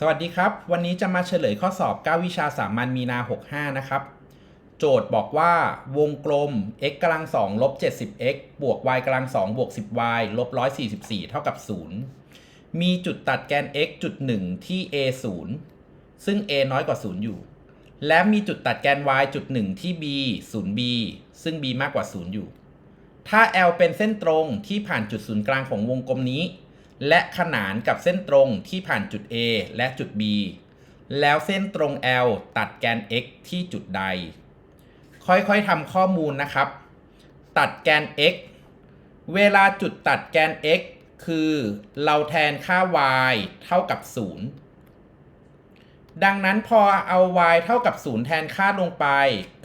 สวัสดีครับ วันนี้จะมาเฉลยข้อสอบ 9 วิชาสามัญมีนา 65 นะครับ โจทย์บอกว่าวงกลม x กำลัง2ลบ 70x บวก y กำลัง2บวก 10y ลบ 144 เท่ากับ 0 มีจุดตัดแกน x จุด 1 ที่ a 0 ซึ่ง a น้อยกว่า 0 อยู่ และมีจุดตัดแกน y จุด 1 ที่ b 0b ซึ่ง b มากกว่า 0 อยู่ ถ้า L เป็นเส้นตรงที่ผ่านจุดศูนย์กลางของวงกลมนี้ และขนานกับเส้นตรงที่ผ่านจุด A และจุด B แล้วเส้นตรง L ตัดแกน x ที่จุดใด ค่อยๆทำข้อมูลนะครับ ตัดแกน x เวลาจุดตัดแกน x คือเราแทนค่า y เท่ากับ 0 ดังนั้นพอเอา y เท่ากับ 0 แทนค่าลงไป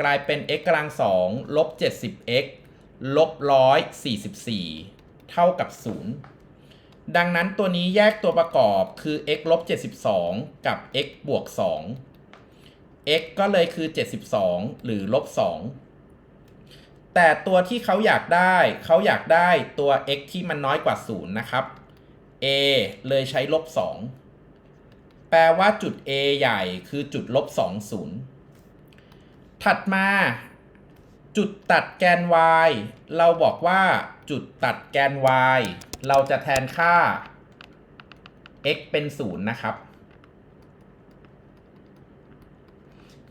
กลายเป็น x กำลัง2ลบ 70x ลบ 144 เท่ากับ 0 ดังนั้นตัวนี้แยกตัวประกอบคือ x ลบ72 กับ x บวก2 x ก็เลยคือ 72 หรือลบ2แต่ตัวที่เขาอยากได้เขาอยากได้ตัว x ที่มันน้อยกว่า 0 นะครับ a เลยใช้ลบ2แปลว่าจุด a ใหญ่คือจุดลบ2 0 ถัดมา จุดตัดแกน y เราบอกว่าจุดตัดแกน y เราจะแทนค่า x เป็น 0 นะครับ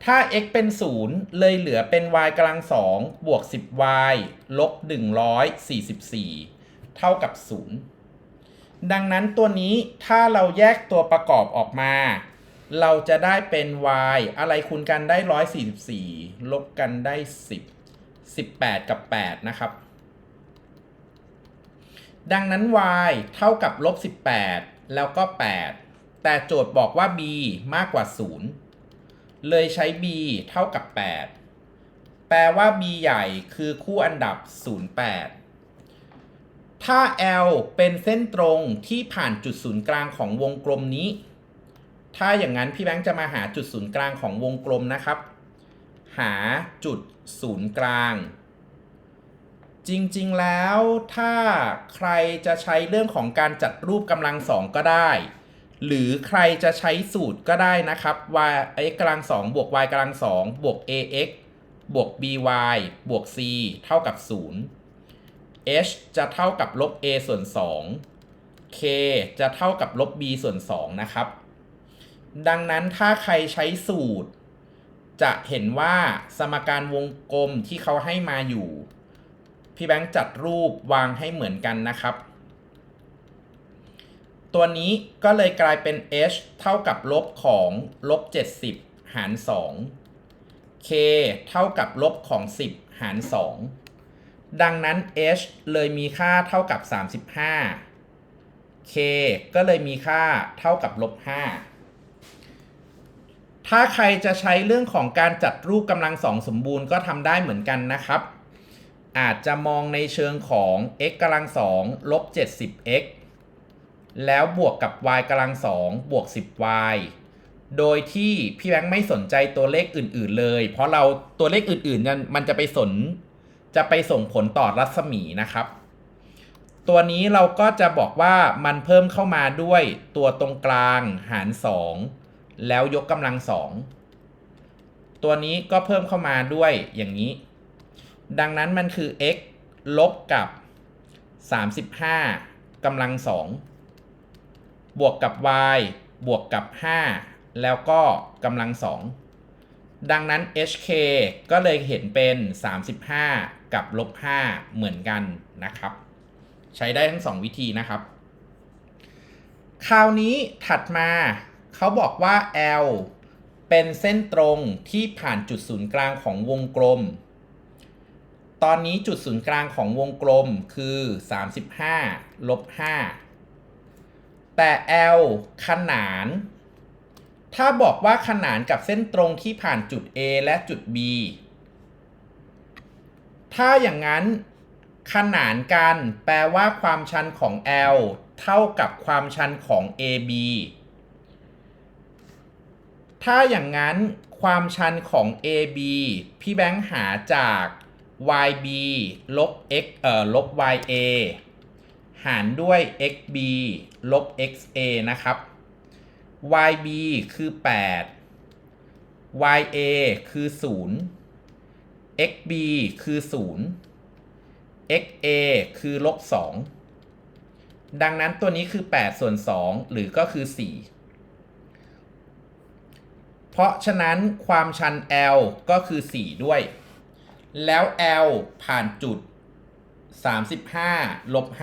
ถ้า x เป็น 0 เลยเหลือเป็น y กำลัง 2 บวก 10y ลบ 144 เท่ากับ 0 ดังนั้นตัวนี้ถ้าเราแยกตัวประกอบออกมา เราจะได้เป็น y อะไรคูณกันได้ 144 ลบกันได้ 10 18 กับ 8 นะครับ ดังนั้น y เท่ากับลบ 18 แล้วก็ 8 แต่โจทย์บอกว่า b มากกว่า 0 เลยใช้ b เท่ากับ 8 แปลว่า b ใหญ่คือคู่อันดับ 08 ถ้า L เป็นเส้นตรงที่ผ่านจุดศูนย์กลางของวงกลมนี้ ถ้าอย่างนั้นพี่แบงค์จะมาหาจุดศูนย์กลางของวงกลมนะครับ หาจุดศูนย์กลาง จริงๆแล้วถ้าใครจะใช้เรื่องของการจัดรูปกำลังสองก็ได้ หรือใครจะใช้สูตรก็ได้นะครับ y x กำลังสองบวก y กำลังสองบวก ax บวก by บวก c เท่ากับ 0 h จะเท่ากับลบ a ส่วน 2 k จะเท่ากับลบ b ส่วน 2 นะครับ ดังนั้นถ้าใครใช้สูตร จะเห็นว่าสมการวงกลมที่เขาให้มาอยู่ พี่แบงค์จัดรูปวางให้เหมือนกันนะครับ ตัวนี้ก็เลยกลายเป็น h เท่ากับลบของลบ70 หาร 2 k เท่ากับลบของ 10 หาร 2 ดังนั้น h เลยมีค่าเท่ากับ 35 k ก็เลยมีค่าเท่ากับลบ5ถ้าใครจะใช้เรื่องของการจัดรูปกำลังสองสมบูรณ์ก็ทำได้เหมือนกันนะครับ อาจจะมองในเชิงของ x กำลังสองลบ 70x แล้วบวกกับ y กำลังสองบวก 10y โดยที่พี่แบงค์ไม่สนใจตัวเลขอื่น ๆ เลย เพราะเราตัวเลขอื่นๆนั้นมันจะไปสนจะไปส่งผลต่อรัศมีนะครับ ตัวนี้เราก็จะบอกว่ามันเพิ่มเข้ามาด้วยตัวตรงกลางหาร 2 แล้วยกกำลังสองตัวนี้ก็เพิ่มเข้ามาด้วยอย่างนี้ ดังนั้นมันคือ x ลบกับ 35กำลังสองบวกกับ y บวกกับ 5 แล้วก็กำลังสองดังนั้น hk ก็เลยเห็นเป็น 35 กับลบ 5 เหมือนกันนะครับ ใช้ได้ทั้ง 2 วิธีนะครับ คราวนี้ถัดมาเขาบอกว่า L เป็นเส้นตรงที่ผ่านจุดศูนย์กลางของวงกลม ตอนนี้จุดศูนย์กลางของวงกลมคือ 35ลบ5แต่ L ขนาน ถ้าบอกว่าขนานกับเส้นตรงที่ผ่านจุด A และจุด B ถ้าอย่างนั้นขนานกันแปลว่าความชันของ L เท่ากับความชันของ AB ถ้าอย่างนั้นความชันของ AB พี่แบงค์หาจาก YB ลบ x เอ่อลบ YA หารด้วย xb ลบ xa นะครับ yb คือ 8 ya คือ 0 xb คือ 0 xa คือลบ 2 ดังนั้นตัวนี้คือ 8 ส่วน 2 หรือก็คือ 4เพราะฉะนั้นความชัน L ก็คือ 4 ด้วย แล้ว L ผ่านจุด 35ลบ5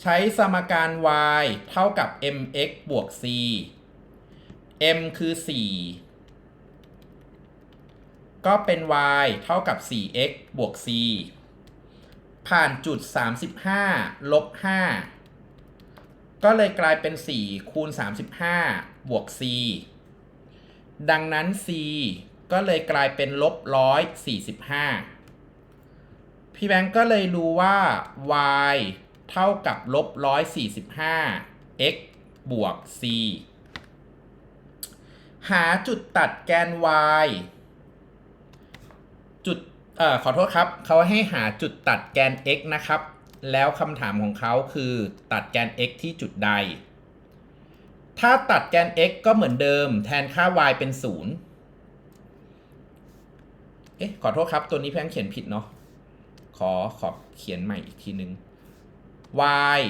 ใช้สมการ y เท่ากับ mx บวก c m คือ 4 ก็เป็น y เท่ากับ 4x บวก c ผ่านจุด 35ลบ5ก็เลยกลายเป็น 4 คูณ 35 บวก c ดังนั้น c ก็เลยกลายเป็นลบ145พี่แบงก์ก็เลยรู้ว่า y เท่ากับลบ145 x บวก c หาจุดตัดแกน y จุดเอ่อขอโทษครับ เขาให้หาจุดตัดแกน x นะครับ แล้วคำถามของเขาคือตัดแกน x ที่จุดใด ถ้าตัดแกน x ก็เหมือนเดิม แทนค่า y เป็น 0 อ๊ะขอโทษครับ ตัวนี้แพงเขียนผิดเนาะขอขอเขียนใหม่อีกทีนึง y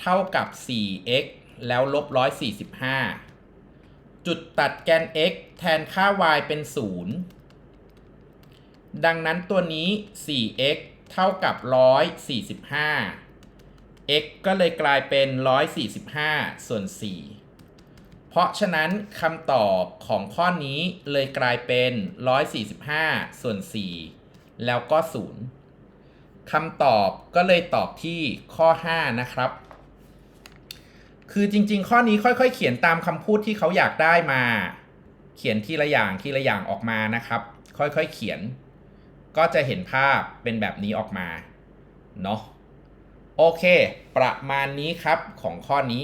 เท่ากับ 4x แล้วลบ 145 จุดตัดแกน x แทนค่า y เป็น 0 ดังนั้นตัวนี้ 4x เท่ากับ 145 x ก็เลยกลายเป็น 145 ส่วน 4 ราะฉะนั้นคำตอบของข้อนี้เลยกลายเป็น 145 ส่วน 4 แล้วก็ 0คำตอบก็เลยตอบที่ข้อ 5 นะครับ คือจริง ๆ ข้อนี้ค่อย ๆ เขียนตามคำพูดที่เขาอยากได้มา เขียนทีละอย่างทีละอย่างออกมานะครับ ค่อยๆเขียน ก็จะเห็นภาพเป็นแบบนี้ออกมา เนาะโอเค ประมาณนี้ครับของข้อนี้